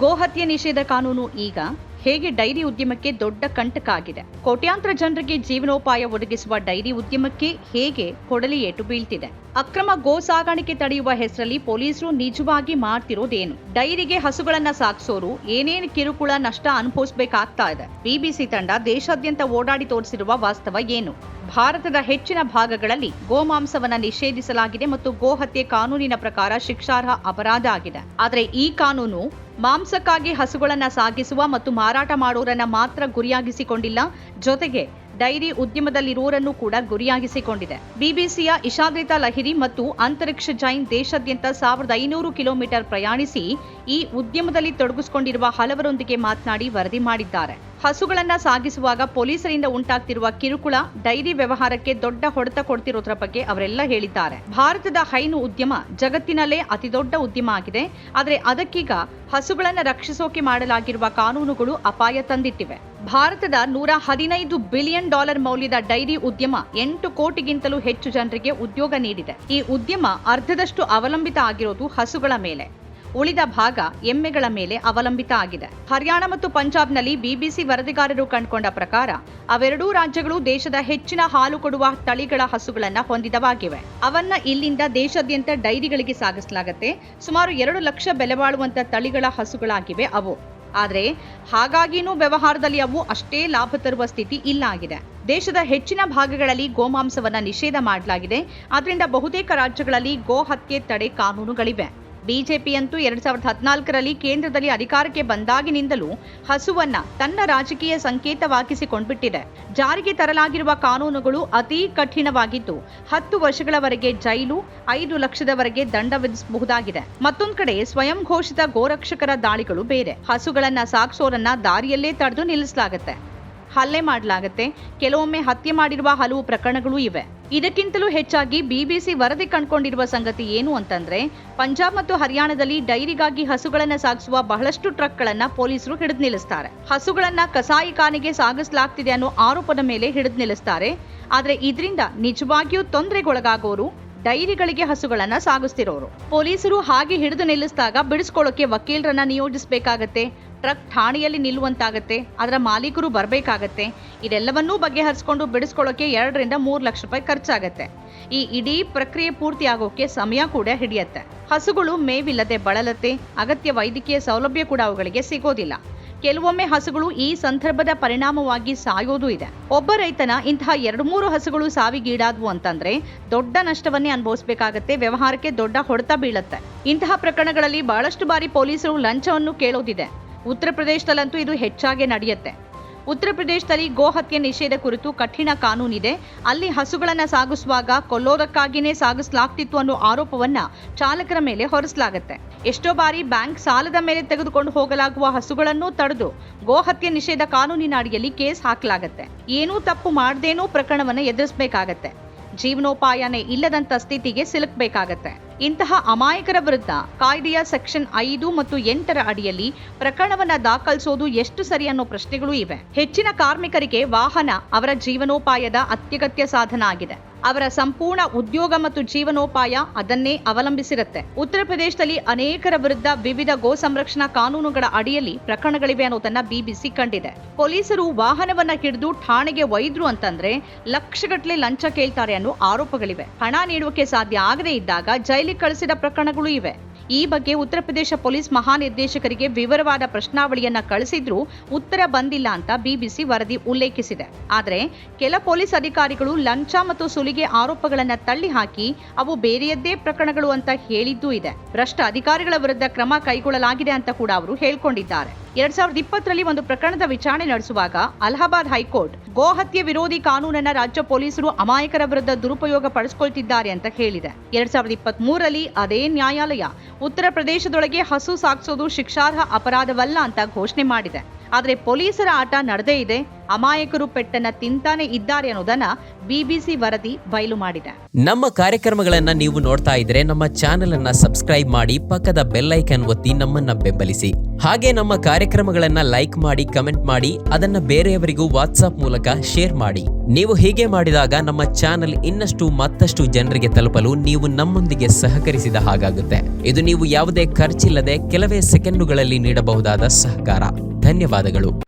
ಗೋಹತ್ಯೆ ನಿಷೇಧ ಕಾನೂನು ಈಗ ಹೇಗೆ ಡೈರಿ ಉದ್ಯಮಕ್ಕೆ ದೊಡ್ಡ ಕಂಟಕ ಆಗಿದೆ ಕೋಟ್ಯಾಂತರ ಜನರಿಗೆ ಜೀವನೋಪಾಯ ಒದಗಿಸುವ ಡೈರಿ ಉದ್ಯಮಕ್ಕೆ ಹೇಗೆ ಕೊಡಲಿ ಏಟು ಬೀಳ್ತಿದೆ? ಅಕ್ರಮ ಗೋ ಸಾಗಾಣಿಕೆ ತಡೆಯುವ ಹೆಸರಲ್ಲಿ ಪೊಲೀಸರು ನಿಜವಾಗಿ ಮಾಡ್ತಿರೋದೇನು? ಡೈರಿಗೆ ಹಸುಗಳನ್ನ ಸಾಗಿಸೋರು ಏನೇನು ಕಿರುಕುಳ ನಷ್ಟ ಅನುಭವಿಸಬೇಕಾಗ್ತಾ ಇದೆ? ಬಿಬಿಸಿ ತಂಡ ದೇಶಾದ್ಯಂತ ಓಡಾಡಿ ತೋರಿಸಿರುವ ವಾಸ್ತವ ಏನು? ಭಾರತದ ಹೆಚ್ಚಿನ ಭಾಗಗಳಲ್ಲಿ ಗೋಮಾಂಸವನ್ನು ನಿಷೇಧಿಸಲಾಗಿದೆ ಮತ್ತು ಗೋಹತ್ಯೆ ಕಾನೂನಿನ ಪ್ರಕಾರ ಶಿಕ್ಷಾರ್ಹ ಅಪರಾಧ ಆಗಿದೆ. ಆದರೆ ಈ ಕಾನೂನು ಮಾಂಸಕ್ಕಾಗಿ ಹಸುಗಳನ್ನು ಸಾಗಿಸುವ ಮತ್ತು ಮಾರಾಟ ಮಾಡುವರನ್ನ ಮಾತ್ರ ಗುರಿಯಾಗಿಸಿಕೊಂಡಿಲ್ಲ. ಜೊತೆಗೆ ಡೈರಿ ಉದ್ಯಮದಲ್ಲಿರುವವರನ್ನು ಕೂಡ ಗುರಿಯಾಗಿಸಿಕೊಂಡಿದೆ. ಬಿಬಿಸಿಯ ಇಶಾದ್ರಿತ ಲಹಿರಿ ಮತ್ತು ಅಂತರಿಕ್ಷ ಜೈನ್ ದೇಶಾದ್ಯಂತ ಸಾವಿರದ ಐನೂರು ಕಿಲೋಮೀಟರ್ ಪ್ರಯಾಣಿಸಿ ಈ ಉದ್ಯಮದಲ್ಲಿ ತೊಡಗಿಸಿಕೊಂಡಿರುವ ಹಲವರೊಂದಿಗೆ ಮಾತನಾಡಿ ವರದಿ ಮಾಡಿದ್ದಾರೆ. ಹಸುಗಳನ್ನ ಸಾಗಿಸುವಾಗ ಪೊಲೀಸರಿಂದ ಉಂಟಾಗ್ತಿರುವ ಕಿರುಕುಳ, ಡೈರಿ ವ್ಯವಹಾರಕ್ಕೆ ದೊಡ್ಡ ಹೊಡೆತ ಕೊಡ್ತಿರೋದ್ರ ಬಗ್ಗೆ ಅವರೆಲ್ಲ ಹೇಳಿದ್ದಾರೆ. ಭಾರತದ ಹೈನು ಉದ್ಯಮ ಜಗತ್ತಿನಲ್ಲೇ ಅತಿದೊಡ್ಡ ಉದ್ಯಮ ಆಗಿದೆ. ಆದರೆ ಅದಕ್ಕೀಗ ಹಸುಗಳನ್ನು ರಕ್ಷಿಸೋಕೆ ಮಾಡಲಾಗಿರುವ ಕಾನೂನುಗಳು ಅಪಾಯ ತಂದಿಟ್ಟಿವೆ. ಭಾರತದ ನೂರ ಹದಿನೈದು ಬಿಲಿಯನ್ ಡಾಲರ್ ಮೌಲ್ಯದ ಡೈರಿ ಉದ್ಯಮ ಎಂಟು ಕೋಟಿಗಿಂತಲೂ ಹೆಚ್ಚು ಜನರಿಗೆ ಉದ್ಯೋಗ ನೀಡಿದೆ. ಈ ಉದ್ಯಮ ಅರ್ಧದಷ್ಟು ಅವಲಂಬಿತ ಆಗಿರೋದು ಹಸುಗಳ ಮೇಲೆ. ಉಳಿದ ಭಾಗ ಎಮ್ಮೆಗಳ ಮೇಲೆ ಅವಲಂಬಿತ ಆಗಿದೆ. ಹರಿಯಾಣ ಮತ್ತು ಪಂಜಾಬ್ನಲ್ಲಿ ಬಿಬಿಸಿ ವರದಿಗಾರರು ಕಂಡುಕೊಂಡ ಪ್ರಕಾರ, ಅವೆರಡೂ ರಾಜ್ಯಗಳು ದೇಶದ ಹೆಚ್ಚಿನ ಹಾಲು ಕೊಡುವ ತಳಿಗಳ ಹಸುಗಳನ್ನು ಹೊಂದಿದವಾಗಿವೆ. ಅವನ್ನ ಇಲ್ಲಿಂದ ದೇಶಾದ್ಯಂತ ಡೈರಿಗಳಿಗೆ ಸಾಗಿಸಲಾಗುತ್ತೆ. ಸುಮಾರು ಎರಡು ಲಕ್ಷ ಬೆಲೆ ತಳಿಗಳ ಹಸುಗಳಾಗಿವೆ ಅವು. ಆದರೆ, ಹಾಗಾಗಿನೂ ವ್ಯವಹಾರದಲ್ಲಿ ಅವು ಅಷ್ಟೇ ಲಾಭ ತರುವ ಸ್ಥಿತಿ ಇಲ್ಲ ಆಗಿದೆ. ದೇಶದ ಹೆಚ್ಚಿನ ಭಾಗಗಳಲ್ಲಿ ಗೋಮಾಂಸವನ್ನು ನಿಷೇಧ ಮಾಡಲಾಗಿದೆ. ಆದ್ದರಿಂದ ಬಹುತೇಕ ರಾಜ್ಯಗಳಲ್ಲಿ ಗೋ ಹತ್ಯೆ ತಡೆ ಕಾನೂನುಗಳಿವೆ. ಬಿಜೆಪಿಯಂತೂ ಎರಡ್ ಸಾವಿರದ ಹದಿನಾಲ್ಕರಲ್ಲಿ ಕೇಂದ್ರದಲ್ಲಿ ಅಧಿಕಾರಕ್ಕೆ ಬಂದಾಗಿನಿಂದಲೂ ಹಸುವನ್ನ ತನ್ನ ರಾಜಕೀಯ ಸಂಕೇತವಾಗಿಸಿಕೊಂಡ್ಬಿಟ್ಟಿದೆ. ಜಾರಿಗೆ ತರಲಾಗಿರುವ ಕಾನೂನುಗಳು ಅತೀ ಕಠಿಣವಾಗಿದ್ದು, ಹತ್ತು ವರ್ಷಗಳವರೆಗೆ ಜೈಲು, ಐದು ಲಕ್ಷದವರೆಗೆ ದಂಡ ವಿಧಿಸಬಹುದಾಗಿದೆ. ಮತ್ತೊಂದು ಕಡೆ ಸ್ವಯಂ ಘೋಷಿತ ಗೋರಕ್ಷಕರ ದಾಳಿಗಳು ಬೇರೆ. ಹಸುಗಳನ್ನ ಸಾಕ್ಸೋರನ್ನ ದಾರಿಯಲ್ಲೇ ತಡೆದು ನಿಲ್ಲಿಸಲಾಗುತ್ತೆ. ಹಲ್ಲೆ ಮಾಡಲಾಗುತ್ತೆ. ಕೆಲವೊಮ್ಮೆ ಹತ್ಯೆ ಮಾಡಿರುವ ಹಲವು ಪ್ರಕರಣಗಳು ಇವೆ. ಇದಕ್ಕಿಂತಲೂ ಹೆಚ್ಚಾಗಿ ಬಿಬಿಸಿ ವರದಿ ಕಂಡುಕೊಂಡಿರುವ ಸಂಗತಿ ಏನು ಅಂತಂದ್ರೆ, ಪಂಜಾಬ್ ಮತ್ತು ಹರಿಯಾಣದಲ್ಲಿ ಡೈರಿಗಾಗಿ ಹಸುಗಳನ್ನ ಸಾಗಿಸುವ ಬಹಳಷ್ಟು ಟ್ರಕ್ಗಳನ್ನ ಪೊಲೀಸರು ಹಿಡಿದು ನಿಲ್ಲಿಸ್ತಾರೆ. ಹಸುಗಳನ್ನ ಕಸಾಯಿಖಾನೆಗೆ ಸಾಗಿಸಲಾಗ್ತಿದೆ ಅನ್ನೋ ಆರೋಪದ ಮೇಲೆ ಹಿಡಿದು ನಿಲ್ಲಿಸ್ತಾರೆ. ಆದ್ರೆ ಇದರಿಂದ ನಿಜವಾಗಿಯೂ ತೊಂದರೆಗೊಳಗಾಗೋರು ಡೈರಿಗಳಿಗೆ ಹಸುಗಳನ್ನ ಸಾಗಿಸ್ತಿರೋರು. ಪೊಲೀಸರು ಹಾಗೆ ಹಿಡಿದು ನಿಲ್ಲಿಸಿದಾಗ ಬಿಡಿಸ್ಕೊಳ್ಳೋಕೆ ವಕೀಲರನ್ನ ನಿಯೋಜಿಸಬೇಕಾಗತ್ತೆ. ಟ್ರಕ್ ಠಾಣೆಯಲ್ಲಿ ನಿಲ್ಲುವಂತಾಗತ್ತೆ. ಅದರ ಮಾಲೀಕರು ಬರಬೇಕಾಗತ್ತೆ. ಇದೆಲ್ಲವನ್ನೂ ಬಗೆಹರಿಸ್ಕೊಂಡು ಬಿಡಿಸ್ಕೊಳ್ಳೋಕೆ ಎರಡರಿಂದ ಮೂರು ಲಕ್ಷ ರೂಪಾಯಿ ಖರ್ಚಾಗತ್ತೆ. ಈ ಇಡೀ ಪ್ರಕ್ರಿಯೆ ಪೂರ್ತಿ ಆಗೋಕೆ ಸಮಯ ಕೂಡ ಹಿಡಿಯತ್ತೆ. ಹಸುಗಳು ಮೇವಿಲ್ಲದೆ ಬಳಲತ್ತೆ. ಅಗತ್ಯ ವೈದ್ಯಕೀಯ ಸೌಲಭ್ಯ ಕೂಡ ಅವುಗಳಿಗೆ ಸಿಗೋದಿಲ್ಲ. ಕೆಲವೊಮ್ಮೆ ಹಸುಗಳು ಈ ಸಂದರ್ಭದ ಪರಿಣಾಮವಾಗಿ ಸಾಯೋದು ಇದೆ. ಒಬ್ಬ ರೈತನ ಇಂತಹ ಎರಡು ಮೂರು ಹಸುಗಳು ಸಾವಿಗೀಡಾದ್ವು ಅಂತಂದ್ರೆ ದೊಡ್ಡ ನಷ್ಟವನ್ನೇ ಅನುಭವಿಸಬೇಕಾಗತ್ತೆ. ವ್ಯವಹಾರಕ್ಕೆ ದೊಡ್ಡ ಹೊಡೆತ ಬೀಳತ್ತೆ. ಇಂತಹ ಪ್ರಕರಣಗಳಲ್ಲಿ ಬಹಳಷ್ಟು ಬಾರಿ ಪೊಲೀಸರು ಲಂಚವನ್ನು ಕೇಳೋದಿದೆ. ಉತ್ತರ ಪ್ರದೇಶದಲ್ಲಂತೂ ಇದು ಹೆಚ್ಚಾಗಿ ನಡೆಯುತ್ತೆ. ಉತ್ತರ ಪ್ರದೇಶದಲ್ಲಿ ಗೋಹತ್ಯೆ ನಿಷೇಧ ಕುರಿತು ಕಠಿಣ ಕಾನೂನಿದೆ. ಅಲ್ಲಿ ಹಸುಗಳನ್ನು ಸಾಗಿಸುವಾಗ ಕೊಲ್ಲೋದಕ್ಕಾಗಿನೇ ಸಾಗಿಸಲಾಗ್ತಿತ್ತು ಅನ್ನೋ ಆರೋಪವನ್ನ ಚಾಲಕರ ಮೇಲೆ ಹೊರಿಸಲಾಗುತ್ತೆ. ಎಷ್ಟೋ ಬಾರಿ ಬ್ಯಾಂಕ್ ಸಾಲದ ಮೇಲೆ ತೆಗೆದುಕೊಂಡು ಹೋಗಲಾಗುವ ಹಸುಗಳನ್ನು ತಡೆದು ಗೋಹತ್ಯೆ ನಿಷೇಧ ಕಾನೂನಿನ ಅಡಿಯಲ್ಲಿ ಕೇಸ್ ಹಾಕಲಾಗುತ್ತೆ. ಏನೂ ತಪ್ಪು ಮಾಡದೇನೂ ಪ್ರಕರಣವನ್ನು ಎದುರಿಸಬೇಕಾಗತ್ತೆ. ಜೀವನೋಪಾಯನೇ ಇಲ್ಲದಂತ ಸ್ಥಿತಿಗೆ ಸಿಲುಕಬೇಕಾಗತ್ತೆ. ಇಂತಹ ಅಮಾಯಕರ ವಿರುದ್ಧ ಕಾಯ್ದೆಯ ಸೆಕ್ಷನ್ ಐದು ಮತ್ತು ಎಂಟರ ಅಡಿಯಲ್ಲಿ ಪ್ರಕರಣವನ್ನ ದಾಖಲಿಸೋದು ಎಷ್ಟು ಸರಿ ಅನ್ನೋ ಪ್ರಶ್ನೆಗಳು ಇವೆ. ಹೆಚ್ಚಿನ ಕಾರ್ಮಿಕರಿಗೆ ವಾಹನ ಅವರ ಜೀವನೋಪಾಯದ ಅತ್ಯಗತ್ಯ ಸಾಧನ ಆಗಿದೆ. ಅವರ ಸಂಪೂರ್ಣ ಉದ್ಯೋಗ ಮತ್ತು ಜೀವನೋಪಾಯ ಅದನ್ನೇ ಅವಲಂಬಿಸಿರುತ್ತೆ. ಉತ್ತರ ಪ್ರದೇಶದಲ್ಲಿ ಅನೇಕರ ವಿರುದ್ಧ ವಿವಿಧ ಗೋ ಸಂರಕ್ಷಣಾ ಕಾನೂನುಗಳ ಅಡಿಯಲ್ಲಿ ಪ್ರಕರಣಗಳಿವೆ ಅನ್ನೋದನ್ನ ಬಿಬಿಸಿ ಕಂಡಿದೆ. ಪೊಲೀಸರು ವಾಹನವನ್ನ ಹಿಡಿದು ಠಾಣೆಗೆ ಒಯ್ದ್ರು ಅಂತಂದ್ರೆ ಲಕ್ಷಗಟ್ಟಲೆ ಲಂಚ ಕೇಳ್ತಾರೆ ಅನ್ನೋ ಆರೋಪಗಳಿವೆ. ಹಣ ನೀಡುವಕ್ಕೆ ಸಾಧ್ಯ ಆಗದೇ ಇದ್ದಾಗ ಜೈಲಿಗೆ ಕಳಿಸಿದ ಪ್ರಕರಣಗಳು ಇವೆ. ಈ ಬಗ್ಗೆ ಉತ್ತರ ಪ್ರದೇಶ ಪೊಲೀಸ್ ಮಹಾನಿರ್ದೇಶಕರಿಗೆ ವಿವರವಾದ ಪ್ರಶ್ನಾವಳಿಯನ್ನ ಕಳಿಸಿದ್ರೂ ಉತ್ತರ ಬಂದಿಲ್ಲ ಅಂತ ಬಿಬಿಸಿ ವರದಿ ಉಲ್ಲೇಖಿಸಿದೆ. ಆದರೆ ಕೆಲ ಪೊಲೀಸ್ ಅಧಿಕಾರಿಗಳು ಲಂಚ ಮತ್ತು ಸುಲಿಗೆ ಆರೋಪಗಳನ್ನ ತಳ್ಳಿ ಹಾಕಿ ಅವು ಬೇರೆಯದ್ದೇ ಪ್ರಕರಣಗಳು ಅಂತ ಹೇಳಿದ್ದೂ ಇದೆ. ಭ್ರಷ್ಟ ಅಧಿಕಾರಿಗಳ ವಿರುದ್ಧ ಕ್ರಮ ಕೈಗೊಳ್ಳಲಾಗಿದೆ ಅಂತ ಕೂಡ ಅವರು ಹೇಳಿಕೊಂಡಿದ್ದಾರೆ. ಎರಡ್ ಸಾವಿರದ ಇಪ್ಪತ್ತರಲ್ಲಿ ಒಂದು ಪ್ರಕರಣದ ವಿಚಾರಣೆ ನಡೆಸುವಾಗ ಅಲಹಾಬಾದ್ ಹೈಕೋರ್ಟ್ ಗೋಹತ್ಯೆ ವಿರೋಧಿ ಕಾನೂನನ್ನ ರಾಜ್ಯ ಪೊಲೀಸರು ಅಮಾಯಕರ ವಿರುದ್ಧ ದುರುಪಯೋಗ ಪಡಿಸಿಕೊಳ್ತಿದ್ದಾರೆ ಅಂತ ಹೇಳಿದೆ. ಎರಡ್ ಸಾವಿರದ ಇಪ್ಪತ್ತ್ ಮೂರರಲ್ಲಿ ಅದೇ ನ್ಯಾಯಾಲಯ ಉತ್ತರ ಪ್ರದೇಶದೊಳಗೆ ಹಸು ಸಾಗಿಸೋದು ಶಿಕ್ಷಾರ್ಹ ಅಪರಾಧವಲ್ಲ ಅಂತ ಘೋಷಣೆ ಮಾಡಿದೆ. ಆದರೆ ಪೊಲೀಸರ ಆಟ ನಡೆದೇ ಇದೆ. ಅಮಾಯಕರು ಪೆಟ್ಟನ್ನ ತಿಂತಾನೆ ಇದ್ದಾರೆ ಅನ್ನೋದನ್ನ ಬಿಬಿಸಿ ವರದಿ ಬಯಲು ಮಾಡಿದೆ. ನಮ್ಮ ಕಾರ್ಯಕ್ರಮಗಳನ್ನ ನೀವು ನೋಡ್ತಾ ಇದ್ರೆ ನಮ್ಮ ಚಾನೆಲ್ ಅನ್ನ ಸಬ್ಸ್ಕ್ರೈಬ್ ಮಾಡಿ ಪಕ್ಕದ ಬೆಲ್ ಐಕನ್ ಒತ್ತಿ ನಮ್ಮನ್ನ ಬೆಂಬಲಿಸಿ. ಹಾಗೆ ನಮ್ಮ ಕಾರ್ಯಕ್ರಮಗಳನ್ನ ಲೈಕ್ ಮಾಡಿ, ಕಮೆಂಟ್ ಮಾಡಿ, ಅದನ್ನ ಬೇರೆಯವರಿಗೂ ವಾಟ್ಸ್ಆಪ್ ಮೂಲಕ ಶೇರ್ ಮಾಡಿ. ನೀವು ಹೀಗೆ ಮಾಡಿದಾಗ ನಮ್ಮ ಚಾನೆಲ್ ಇನ್ನಷ್ಟು ಮತ್ತಷ್ಟು ಜನರಿಗೆ ತಲುಪಲು ನೀವು ನಮ್ಮೊಂದಿಗೆ ಸಹಕರಿಸಿದ ಹಾಗಾಗುತ್ತೆ. ಇದು ನೀವು ಯಾವುದೇ ಖರ್ಚಿಲ್ಲದೆ ಕೆಲವೇ ಸೆಕೆಂಡುಗಳಲ್ಲಿ ನೀಡಬಹುದಾದ ಸಹಕಾರ. ಧನ್ಯವಾದಗಳು.